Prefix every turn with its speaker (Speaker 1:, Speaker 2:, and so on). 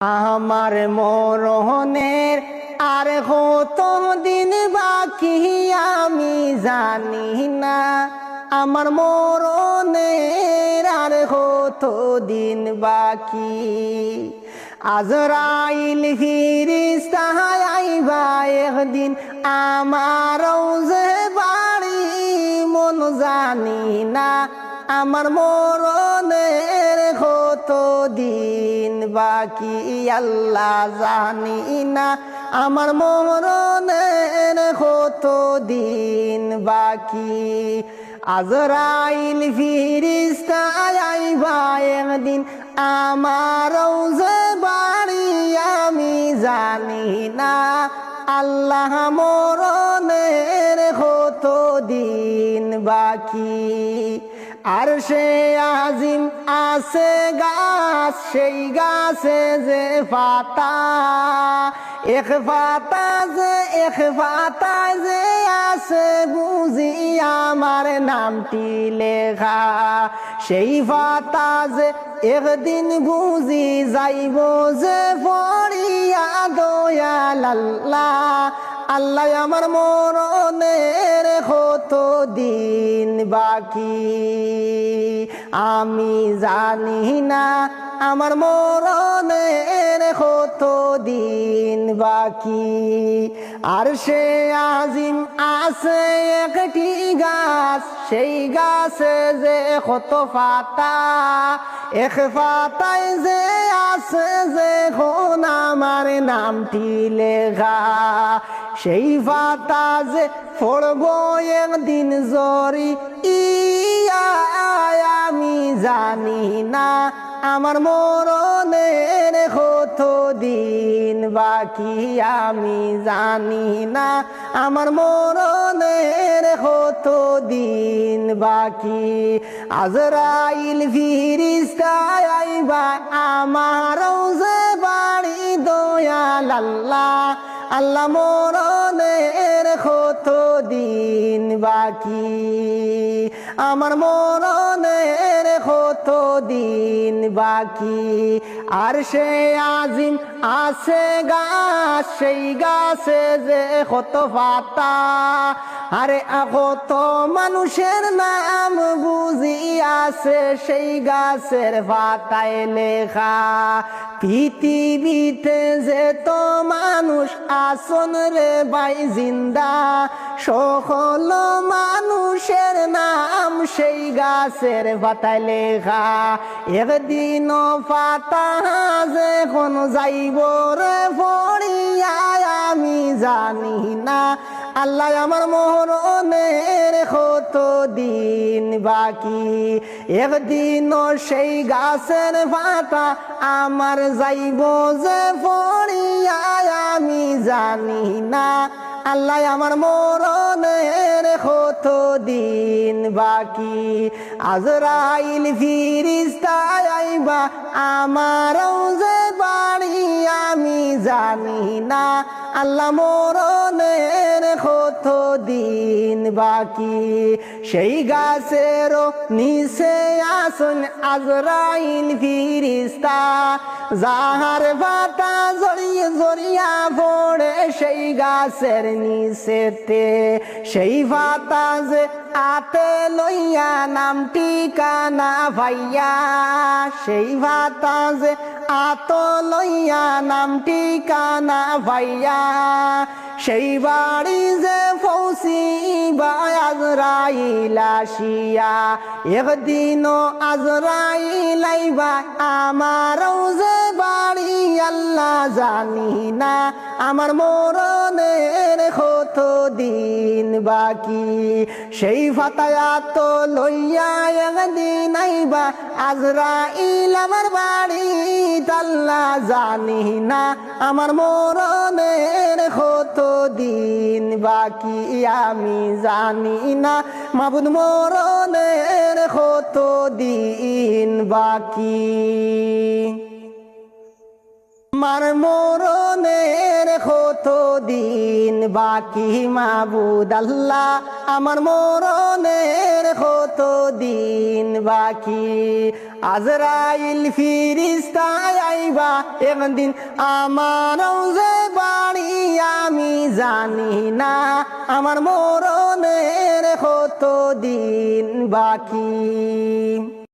Speaker 1: আমার মরণের আর কত দিন বাকি আমি জানি না। আমার মরণের আর কত দিন বাকি। আজরাইল ফিরিস্তা আইবা একদিন আমার যে বাড়ি, মন জানি না। আমার মরণের কত দিন বাকি আল্লাহ জানি না। আমার মরণের কত দিন বাকি? আজরাইল ফিরিস্তা আইবা একদিন, আমার বাড়ি আমি জানি না। আল্লাহ মরণের কত দিন বাকি? আর সে আজিম আছে গাছ, সেই গাছে যে পাতা। এক পাতা যে, এক পাতা যে আছে বুঝি আমার নামটি লেখা। সেই পাতা যে একদিন বুঝি যাইব যে পড়িয়া দয়াল আল্লাহ আমার মরণের কত দিন বাকি? আমি জানি না আমার মরণের কত দিন বাকি। আর সে আজিম আছে একটি গাছ সেই গাছে যে কত পাতা এক পাতায় যে আছে যে কোন আমার নামটি লেখা। সেই পাতা যে পড়ব একদিন জরি, ইয়া আমি জানি না, আমার মরণের কত দিন বাকি আমি জানি না, আমার মরণের কত দিন বাকি? আজরাইল ফিরিস্তা আইবা আমার বাড়ি দয়াল আল্লাহ। আল্লাহ মরণের কত দিন বাকি? আমার মরণের কত দিন বাকি? আর সে আজিম আছে গাছ সেই গাছে যে কত পাতা। আরে কত মানুষের নাম বুঝি আছে, সেই গাছের পাতায় লেখা। পৃথিবীতে যে তো মানুষ আসন রে বাই জিন্দা, সকল মানুষের নাম সেই গাছের পাতায় লেখা। একদিন পাতা কোন যাইব রে পড়িয়া আমি জানি না আল্লাহ আমার মোহনের কত দিন বাকি? একদিন সেই গাছের পাতা আমার যাইব যে পড়িয়া, আমি জানি না। আল্লাহ আমার মরণের কত দিন বাকি? আজরাইল ফিরিস্তা আইবা, আমার যে বাড়ি, আমি জানি না। আল্লাহ মরণের দিন বাকি। সেই গাছের নিচে আসুন আজরাইল ফিরিস্তা। যাহার পাতা জড়িয়ে জড়িয়া পড়ে সেই গাছের নিচেতে। সেই পাতা যে আতে লইয়া নাম ঠিকানা ভাইয়া সেই ভাতা যে আত লইয়া নাম ঠিকানা ভাইয়া সেই বাড়ি যে ফৌসি আজরাইল আসিয়া, একদিন আজরাইল আইবা আমারও যে বাড়ি আল্লাহ জানি না আমার মরণের কত দিন বাকি। সেই ফাতায়াত লইয়া একদিন আইবা, আজরাইল আমার বাড়ি আল্লাহ জানি না আমার মরণের দিন বাকি আমি জানি না। মাবুদ মরণের কত দিন বাকি? আমার মরণের কত দিন বাকি? মাবুদ আল্লাহ, আমার মরণের কত দিন বাকি? আজরাইল ফিরিস্তায় আইবা, একদিন আমারও যে বাড়ি আমি জানি না আমার মরণের কত দিন বাকি?